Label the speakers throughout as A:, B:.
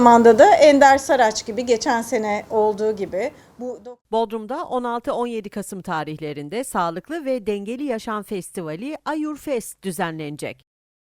A: zamanda da Ender Saraç gibi geçen sene olduğu gibi bu
B: Bodrum'da 16-17 Kasım tarihlerinde Sağlıklı ve Dengeli Yaşam Festivali Ayurfest düzenlenecek.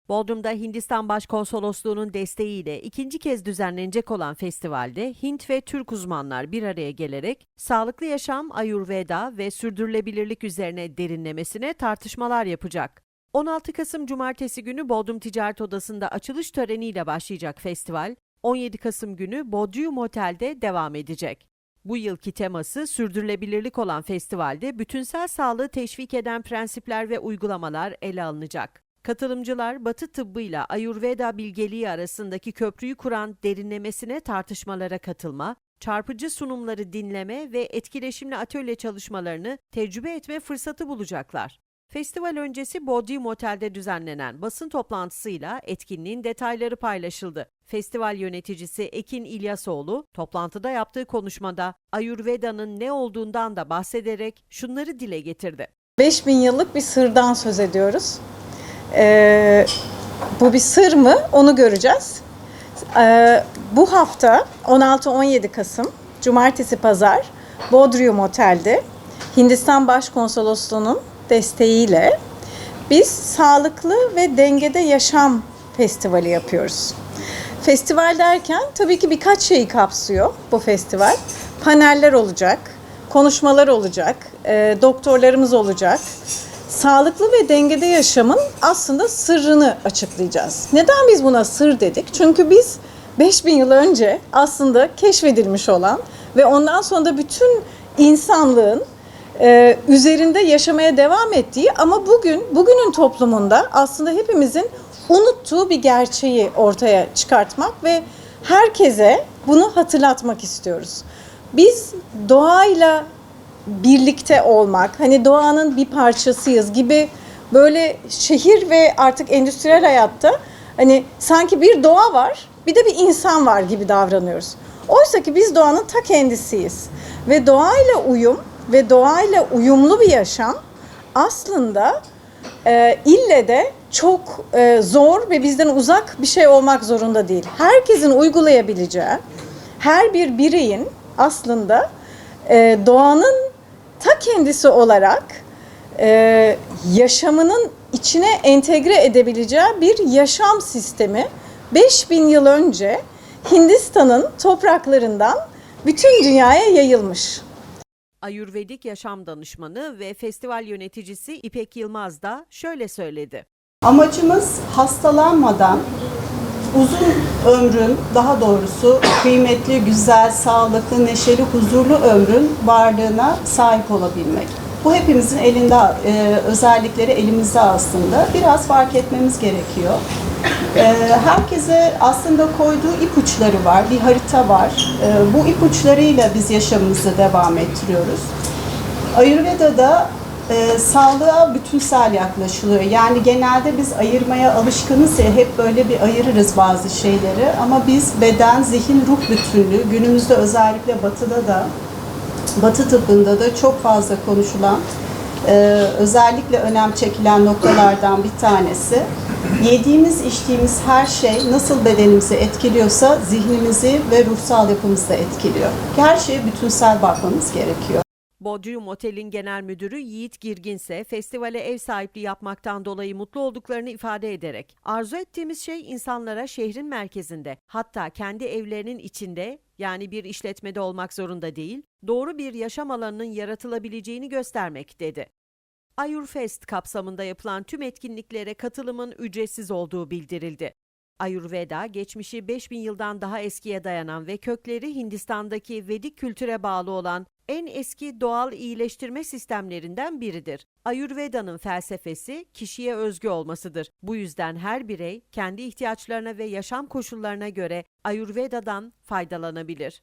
B: Bodrum'da Hindistan Başkonsolosluğu'nun desteğiyle ikinci kez düzenlenecek olan festivalde Hint ve Türk uzmanlar bir araya gelerek sağlıklı yaşam, Ayurveda ve sürdürülebilirlik üzerine derinlemesine tartışmalar yapacak. 16 Kasım Cumartesi günü Bodrum Ticaret Odası'nda açılış töreniyle başlayacak festival, 17 Kasım günü Bodrum Otel'de devam edecek. Bu yılki teması sürdürülebilirlik olan festivalde bütünsel sağlığı teşvik eden prensipler ve uygulamalar ele alınacak. Katılımcılar Batı tıbbıyla Ayurveda bilgeliği arasındaki köprüyü kuran derinlemesine tartışmalara katılma, çarpıcı sunumları dinleme ve etkileşimli atölye çalışmalarını tecrübe etme fırsatı bulacaklar. Festival öncesi Bodrum Otel'de düzenlenen basın toplantısıyla etkinliğin detayları paylaşıldı. Festival yöneticisi Ekin İlyasoğlu, toplantıda yaptığı konuşmada Ayurveda'nın ne olduğundan da bahsederek şunları dile getirdi.
A: 5000 yıllık bir sırdan söz ediyoruz. Ee, bu bir sır mı? Onu göreceğiz. Ee, bu hafta 16-17 Kasım Cumartesi Pazar Bodrum Otel'de Hindistan Başkonsolosluğu'nun desteğiyle biz sağlıklı ve dengede yaşam festivali yapıyoruz. Festival derken tabii ki birkaç şeyi kapsıyor bu festival. Paneller olacak, konuşmalar olacak, e, doktorlarımız olacak. Sağlıklı ve dengede yaşamın aslında sırrını açıklayacağız. Neden biz buna sır dedik? Çünkü biz 5000 yıl önce aslında keşfedilmiş olan ve ondan sonra da bütün insanlığın e, üzerinde yaşamaya devam ettiği ama bugün bugünün toplumunda aslında hepimizin unuttuğu bir gerçeği ortaya çıkartmak ve herkese bunu hatırlatmak istiyoruz. Biz doğayla birlikte olmak, hani doğanın bir parçasıyız gibi böyle şehir ve artık endüstriyel hayatta hani sanki bir doğa var, bir de bir insan var gibi davranıyoruz. Oysa ki biz doğanın ta kendisiyiz. Ve doğayla uyum ve doğayla uyumlu bir yaşam aslında e, ille de çok e, zor ve bizden uzak bir şey olmak zorunda değil. Herkesin uygulayabileceği, her bir bireyin aslında e, doğanın ta kendisi olarak e, yaşamının içine entegre edebileceği bir yaşam sistemi 5000 yıl önce Hindistan'ın topraklarından bütün dünyaya yayılmış.
B: Ayurvedik yaşam danışmanı ve festival yöneticisi İpek Yılmaz da şöyle söyledi.
C: Amacımız hastalanmadan uzun ömrün, daha doğrusu kıymetli, güzel, sağlıklı, neşeli, huzurlu ömrün varlığına sahip olabilmek. Bu hepimizin elinde, e, özellikleri elimizde aslında. Biraz fark etmemiz gerekiyor. E, herkese aslında koyduğu ipuçları var, bir harita var. E, bu ipuçlarıyla biz yaşamımızı devam ettiriyoruz. Ayurveda'da e, sağlığa bütünsel yaklaşılıyor. Yani genelde biz ayırmaya alışkınız ya hep böyle bir ayırırız bazı şeyleri ama biz beden, zihin, ruh bütünlüğü günümüzde özellikle batıda da batı tıbbında da çok fazla konuşulan e, özellikle önem çekilen noktalardan bir tanesi. Yediğimiz, içtiğimiz her şey nasıl bedenimizi etkiliyorsa zihnimizi ve ruhsal yapımızı da etkiliyor. Her şeye bütünsel bakmamız gerekiyor.
B: Bodrum Otel'in genel müdürü Yiğit Girgin ise festivale ev sahipliği yapmaktan dolayı mutlu olduklarını ifade ederek arzu ettiğimiz şey insanlara şehrin merkezinde hatta kendi evlerinin içinde yani bir işletmede olmak zorunda değil, doğru bir yaşam alanının yaratılabileceğini göstermek dedi. Ayurfest kapsamında yapılan tüm etkinliklere katılımın ücretsiz olduğu bildirildi. Ayurveda, geçmişi 5000 yıldan daha eskiye dayanan ve kökleri Hindistan'daki Vedik kültüre bağlı olan en eski doğal iyileştirme sistemlerinden biridir. Ayurveda'nın felsefesi kişiye özgü olmasıdır. Bu yüzden her birey kendi ihtiyaçlarına ve yaşam koşullarına göre Ayurveda'dan faydalanabilir.